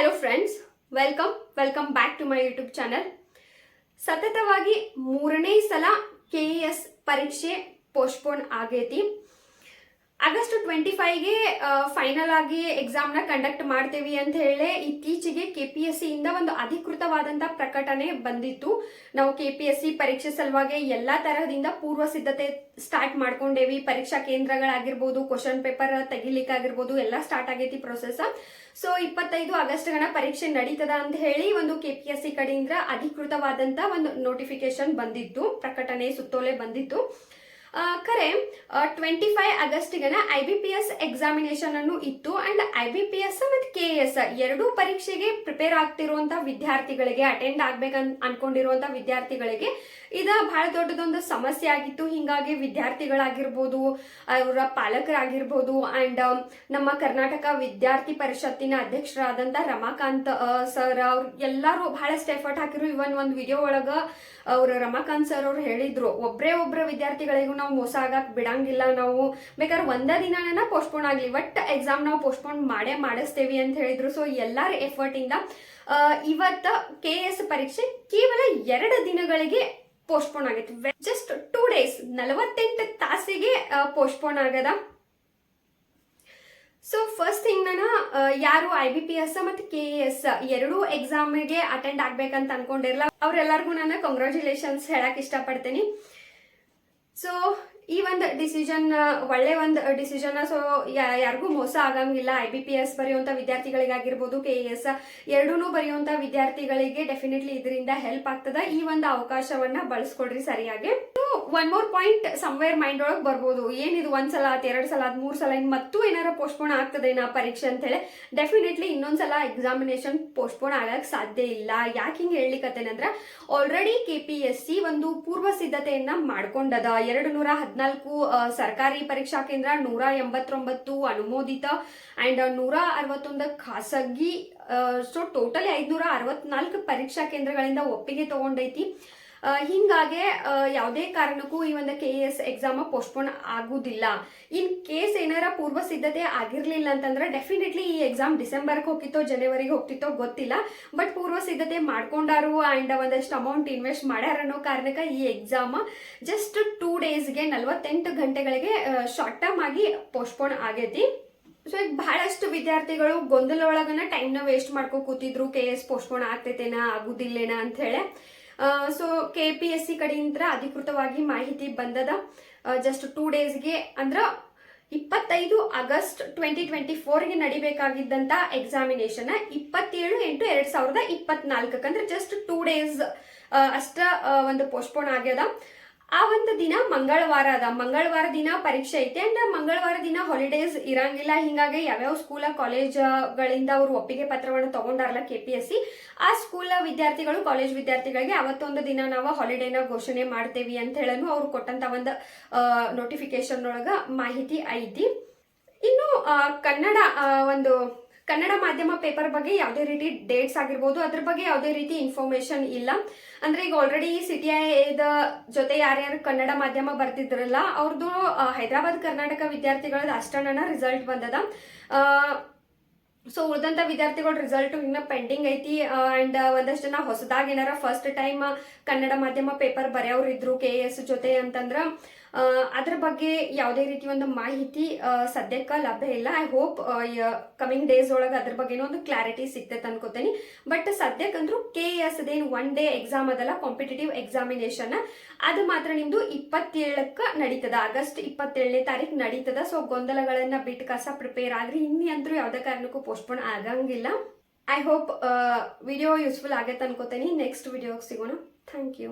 Hello friends welcome welcome back to my YouTube channel ಸತತವಾಗಿ ಮೂರನೇ ಸಲ ಕೆ ಎಸ್ ಪರೀಕ್ಷೆ ಪೋಸ್ಟ್ಪೋನ್ ಆಗೈತಿ. ಆಗಸ್ಟ್ ಟ್ವೆಂಟಿ ಫೈವ್ಗೆ ಫೈನಲ್ ಆಗಿ ಎಕ್ಸಾಮ್ನ ಕಂಡಕ್ಟ್ ಮಾಡ್ತೇವೆ ಅಂತ ಹೇಳಿ ಇತ್ತೀಚೆಗೆ ಕೆ ಪಿ ಎಸ್ ಸಿಯಿಂದ ಒಂದು ಅಧಿಕೃತವಾದಂಥ ಪ್ರಕಟಣೆ ಬಂದಿತ್ತು. ನಾವು ಕೆ ಪಿ ಎಸ್ ಸಿ ಪರೀಕ್ಷೆ ಸಲುವಾಗಿ ಎಲ್ಲ ತರಹದಿಂದ ಪೂರ್ವ ಸಿದ್ಧತೆ ಸ್ಟಾರ್ಟ್ ಮಾಡ್ಕೊಂಡೇವಿ. ಪರೀಕ್ಷಾ ಕೇಂದ್ರಗಳಾಗಿರ್ಬೋದು ಕ್ವಶನ್ ಪೇಪರ್ ತೆಗಿಲಿಕ್ಕಾಗಿರ್ಬೋದು, ಎಲ್ಲ ಸ್ಟಾರ್ಟ್ ಆಗೈತಿ ಪ್ರೊಸೆಸ್ ಸೊ ಇಪ್ಪತ್ತೈದು ಆಗಸ್ಟ್ ಗಣ ಪರೀಕ್ಷೆ ನಡೀತದ ಅಂತ ಹೇಳಿ ಒಂದು ಕೆ ಪಿ ಎಸ್ ಸಿ ಕಡೆಯಿಂದ ಅಧಿಕೃತವಾದಂಥ ಒಂದು ನೋಟಿಫಿಕೇಶನ್ ಬಂದಿತ್ತು. ಪ್ರಕಟಣೆ ಸುತ್ತೋಲೆ ಬಂದಿತ್ತು. ಖರೆ twenty five ಆಗಸ್ಟ್ಗೆನ I B P S examination ಅನ್ನು ಇತ್ತು and I B P S ಮತ್ತು ಕೆ ಎಸ್ ಎರಡೂ ಪರೀಕ್ಷೆಗೆ ಪ್ರಿಪೇರ್ ಆಗ್ತಿರುವಂಥ ವಿದ್ಯಾರ್ಥಿಗಳಿಗೆ ಅಟೆಂಡ್ ಆಗ್ಬೇಕಂತ ಅನ್ಕೊಂಡಿರುವಂಥ ವಿದ್ಯಾರ್ಥಿಗಳಿಗೆ ಇದು ಬಹಳ ದೊಡ್ಡದೊಂದು ಸಮಸ್ಯೆ ಆಗಿತ್ತು. ಹಿಂಗಾಗಿ ವಿದ್ಯಾರ್ಥಿಗಳಾಗಿರ್ಬೋದು, ಅವರ ಪಾಲಕರಾಗಿರ್ಬೋದು ಅಂಡ್ ನಮ್ಮ ಕರ್ನಾಟಕ ವಿದ್ಯಾರ್ಥಿ ಪರಿಷತ್ತಿನ ಅಧ್ಯಕ್ಷರಾದಂತ ರಮಾಕಾಂತ್ ಸರ್ ಅವ್ರು ಎಲ್ಲರೂ ಬಹಳಷ್ಟು ಎಫರ್ಟ್ ಹಾಕಿರು ಇವನ್ ಒಂದು ವಿಡಿಯೋ ಒಳಗ ಅವರು ರಮಾಕಾಂತ್ ಸರ್ ಅವ್ರು ಹೇಳಿದ್ರು ಒಬ್ಬರೇ ಒಬ್ಬರ ವಿದ್ಯಾರ್ಥಿಗಳಿಗೂ ನಾವು ಮೋಸ ಆಗಕ್ ಬಿಡಂಗಿಲ್ಲ. ನಾವು ಬೇಕಾದ್ರೆ ಒಂದೇ ದಿನನ ಪೋಸ್ಟ್ಪೋನ್ ಆಗ್ಲಿ ಬಟ್ ಎಕ್ಸಾಮ್ ನಾವು ಪೋಸ್ಟ್ಪೋನ್ ಮಾಡೇ ಮಾಡಿಸ್ತೇವಿ ಅಂತ ಹೇಳಿದ್ರು. ಸೊ ಎಲ್ಲರ ಎಫರ್ಟ್ ಇಂದ ಇವತ್ತ ಕೆ ಎಸ್ ಪರೀಕ್ಷೆ ಕೇವಲ ಎರಡು ದಿನಗಳಿಗೆ ಪೋಸ್ಟ್ಪೋನ್ ಆಗೈತಿ. ಜಸ್ಟ್ ಟೂ ಡೇಸ್ ನಲವತ್ತೆಂಟು ತಾಸಿಗೆ ಪೋಸ್ಟ್ಪೋನ್ ಆಗದ. ಸೊ ಫಸ್ಟ್ ಥಿಂಗ್ ನಾನು ಯಾರು ಐ ಬಿ ಪಿ ಎಸ್ ಮತ್ತು ಕೆ ಎಸ್ ಎರಡೂ ಎಕ್ಸಾಮ್ಗೆ ಅಟೆಂಡ್ ಆಗ್ಬೇಕಂತ ಅನ್ಕೊಂಡಿರಲ್ಲ ಅವರೆಲ್ಲರಿಗೂ ನಾನು ಕಂಗ್ರ್ಯಾಚುಲೇಷನ್ಸ್ ಹೇಳಕ್ ಇಷ್ಟಪಡ್ತೀನಿ. ಸೊ ಈ ಒಂದು ಡಿಸಿಷನ್ ಒಳ್ಳೆ ಒಂದು ಡಿಸಿಷನ್ ಸೊ ಯಾರಿಗೂ ಮೋಸ ಆಗಂಗಿಲ್ಲ. ಐ ಬಿ ಪಿ ಎಸ್ ಬರೆಯುವಂಥ ವಿದ್ಯಾರ್ಥಿಗಳಿಗಾಗಿರ್ಬೋದು ಕೆ ಎಸ್ ಎರಡೂ ಬರೆಯುವಂಥ ವಿದ್ಯಾರ್ಥಿಗಳಿಗೆ ಡೆಫಿನೆಟ್ಲಿ ಇದರಿಂದ ಹೆಲ್ಪ್ ಆಗ್ತದ. ಈ ಒಂದು ಅವಕಾಶವನ್ನ ಬಳಸ್ಕೊಡ್ರಿ ಸರಿಯಾಗಿ. One more point somewhere mind ಒಳಗೆ ಬರ್ಬೋದು. ಏನಿದು ಒಂದ್ ಸಲ ಆತ್, ಎರಡು ಸಲ ಆತ್, ಮೂರ್ ಸಲ ಇನ್ನು ಮತ್ತೂ ಏನಾರ ಪೋಸ್ಟ್ಪೋನ್ ಆಗ್ತದೇನಾ ಪರೀಕ್ಷೆ ಅಂತ ಹೇಳಿ ಡೆಫಿನೆಟ್ಲಿ ಇನ್ನೊಂದ್ಸಲ ಎಕ್ಸಾಮಿನೇಷನ್ ಪೋಸ್ಟ್ಪೋನ್ ಆಗಕ್ಕೆ ಸಾಧ್ಯ ಇಲ್ಲ. ಯಾಕೆ ಹಿಂಗೆ ಅಂದ್ರೆ already K P S C ಒಂದು ಪೂರ್ವ ಸಿದ್ಧತೆಯನ್ನ ಮಾಡ್ಕೊಂಡದ. ಎರಡು ನೂರ ಹದಿನಾಲ್ಕು ಸರ್ಕಾರಿ ಪರೀಕ್ಷಾ ಕೇಂದ್ರ ನೂರ ಎಂಬತ್ತೊಂಬತ್ತು ಅನುಮೋದಿತ ಅಂಡ್ ನೂರ ಅರವತ್ತೊಂದು ಖಾಸಗಿ ಸೊ ಟೋಟಲಿ ಐದುನೂರ ಅರವತ್ನಾಲ್ಕು ಪರೀಕ್ಷಾ ಕೇಂದ್ರಗಳಿಂದ ಒಪ್ಪಿಗೆ ತಗೊಂಡೈತಿ. ಹಿಂಗಾಗೆ ಯಾವುದೇ ಕಾರಣಕ್ಕೂ ಈ ಒಂದು ಕೆ ಎಸ್ ಎಕ್ಸಾಮ್ ಪೋಸ್ಟ್ಪೋನ್ ಆಗುದಿಲ್ಲ. ಇನ್ ಕೇಸ್ ಏನಾರ ಪೂರ್ವ ಸಿದ್ಧತೆ ಆಗಿರಲಿಲ್ಲ ಅಂತಂದ್ರೆ ಡೆಫಿನೆಟ್ಲಿ ಈ ಎಕ್ಸಾಮ್ ಡಿಸೆಂಬರ್ಗೆ ಹೋಗಿತ್ತೋ ಜನವರಿಗೆ ಹೋಗ್ತಿತ್ತೋ ಗೊತ್ತಿಲ್ಲ. ಬಟ್ ಪೂರ್ವ ಸಿದ್ಧತೆ ಮಾಡ್ಕೊಂಡಾರು ಅಂಡ್ ಒಂದಷ್ಟು ಅಮೌಂಟ್ ಇನ್ವೆಸ್ಟ್ ಮಾಡ್ಯಾರ ಅನ್ನೋ ಕಾರಣಕ್ಕೆ ಈ ಎಕ್ಸಾಮ್ ಜಸ್ಟ್ ಟೂ ಡೇಸ್ಗೆ ನಲವತ್ತೆಂಟು ಗಂಟೆಗಳಿಗೆ ಶಾರ್ಟ್ ಟರ್ಮ್ ಆಗಿ ಪೋಸ್ಟ್ಪೋನ್ ಆಗೈತಿ. ಸೊ ಈಗ ಬಹಳಷ್ಟು ವಿದ್ಯಾರ್ಥಿಗಳು ಗೊಂದಲ ಒಳಗನ ಟೈಮ್ನ ವೇಸ್ಟ್ ಮಾಡ್ಕೊ ಕೂತಿದ್ರು ಕೆ ಎಸ್ ಪೋಸ್ಟ್ಪೋನ್ ಆಗ್ತೈತೇನಾ, ಆಗುದಿಲ್ಲೇನಾ ಅಂತ ಹೇಳಿ. So K P S C ಕಡೆಯಿಂದ ಅಧಿಕೃತವಾಗಿ ಮಾಹಿತಿ ಬಂದದ ಜಸ್ಟ್ ಟೂ ಡೇಸ್ಗೆ ಅಂದ್ರ ಇಪ್ಪತ್ತೈದು ಆಗಸ್ಟ್ ಟ್ವೆಂಟಿ ಟ್ವೆಂಟಿ ಫೋರ್ಗೆ ನಡಿಬೇಕಾಗಿದ್ದಂತ ಎಕ್ಸಾಮಿನೇಷನ್ ಇಪ್ಪತ್ತೇಳು ಎಂಟು ಎರಡ್ ಸಾವಿರದ ಇಪ್ಪತ್ನಾಲ್ಕಕ್ಕೆ ಅಂದ್ರೆ ಜಸ್ಟ್ ಟೂ ಡೇಸ್ ಅಷ್ಟ ಒಂದು ಪೋಸ್ಟ್ಪೋನ್ ಆಗ್ಯದ. ಆ ಒಂದು ದಿನ ಮಂಗಳವಾರ ಅದ. ಮಂಗಳವಾರ ದಿನ ಪರೀಕ್ಷೆ ಐತೆ ಅಂಡ್ ಮಂಗಳವಾರ ದಿನ ಹಾಲಿಡೇಸ್ ಇರಂಗಿಲ್ಲ. ಹಿಂಗಾಗಿ ಯಾವ್ಯಾವ ಸ್ಕೂಲ ಕಾಲೇಜ್ಗಳಿಂದ ಅವರು ಒಪ್ಪಿಗೆ ಪತ್ರವನ್ನು ತಗೊಂಡಾರಲ್ಲ ಕೆ ಪಿ ಎಸ್ ಸಿ ಆ ಸ್ಕೂಲ್ ವಿದ್ಯಾರ್ಥಿಗಳು ಕಾಲೇಜ್ ವಿದ್ಯಾರ್ಥಿಗಳಿಗೆ ಅವತ್ತೊಂದು ದಿನ ನಾವು ಹಾಲಿಡೇನ ಘೋಷಣೆ ಮಾಡ್ತೇವಿ ಅಂತ ಹೇಳನು ಅವ್ರು ಕೊಟ್ಟಂತ ಒಂದು ನೋಟಿಫಿಕೇಶನ್ ಒಳಗ ಮಾಹಿತಿ ಐತಿ. ಇನ್ನು ಕನ್ನಡ ಒಂದು ಕನ್ನಡ ಮಾಧ್ಯಮ ಪೇಪರ್ ಬಗ್ಗೆ ಯಾವುದೇ ರೀತಿ ಡೇಟ್ಸ್ ಆಗಿರ್ಬೋದು, ಅದ್ರ ಬಗ್ಗೆ ಯಾವುದೇ ರೀತಿ ಇನ್ಫಾರ್ಮೇಶನ್ ಇಲ್ಲ. ಅಂದ್ರೆ ಈಗ ಆಲ್ರೆಡಿ ಸಿ ಟಿ ಐದ ಜೊತೆ ಯಾರ್ಯಾರು ಕನ್ನಡ ಮಾಧ್ಯಮ ಬರ್ತಿದ್ರಲ್ಲ ಅವ್ರದ್ದು ಹೈದರಾಬಾದ್, ಕರ್ನಾಟಕ ವಿದ್ಯಾರ್ಥಿಗಳದ್ದು ಅಷ್ಟನ ರಿಸಲ್ಟ್ ಬಂದದ. ಸೊ ಉಳಿದಂತ ವಿದ್ಯಾರ್ಥಿಗಳ ರಿಸಲ್ಟ್ ಇನ್ನ ಪೆಂಡಿಂಗ್ ಐತಿ ಅಂಡ್ ಒಂದಷ್ಟು ಜನ ಹೊಸದಾಗಿ ಏನಾರ ಫಸ್ಟ್ ಟೈಮ್ ಕನ್ನಡ ಮಾಧ್ಯಮ ಪೇಪರ್ ಬರೆಯವ್ರು ಇದ್ರು ಕೆ ಎಸ್ ಜೊತೆ ಅಂತಂದ್ರ ಅದ್ರ ಬಗ್ಗೆ ಯಾವುದೇ ರೀತಿ ಒಂದು ಮಾಹಿತಿ ಸದ್ಯಕ್ಕೆ ಲಭ್ಯ ಇಲ್ಲ. ಐ ಹೋಪ್ ಕಮಿಂಗ್ ಡೇಸ್ ಒಳಗೆ ಅದ್ರ ಬಗ್ಗೆನೂ ಒಂದು ಕ್ಲಾರಿಟಿ ಸಿಗ್ತೈತೆ ಅನ್ಕೋತೀನಿ. ಬಟ್ ಸದ್ಯಕ್ಕಂದ್ರೂ ಕೆ ಎಸ್ ಅದೇನು ಒನ್ ಡೇ ಎಕ್ಸಾಮ್ ಅದಲ್ಲ ಕಾಂಪಿಟೇಟಿವ್ ಎಕ್ಸಾಮಿನೇಷನ್ ಅದು ಮಾತ್ರ ನಿಮ್ದು ಇಪ್ಪತ್ತೇಳಕ್ಕೆ ನಡೀತದ. ಆಗಸ್ಟ್ ಇಪ್ಪತ್ತೇಳನೇ ತಾರೀಕು ನಡೀತದ. ಸೊ ಗೊಂದಲಗಳನ್ನ ಬಿಟ್ಟು ಕಸ ಪ್ರಿಪೇರ್ ಆಗ್ರಿ. ಇನ್ನಿ ಅಂದ್ರೂ ಯಾವುದೇ ಕಾರಣಕ್ಕೂ ಪೋಸ್ಟ್ಪೋನ್ ಆಗಂಗಿಲ್ಲ. ಐ ಹೋಪ್ ವಿಡಿಯೋ ಯೂಸ್ಫುಲ್ ಆಗತ್ತೆ ಅನ್ಕೋತೀನಿ. ನೆಕ್ಸ್ಟ್ ವಿಡಿಯೋಗೆ ಸಿಗೋಣ. Thank you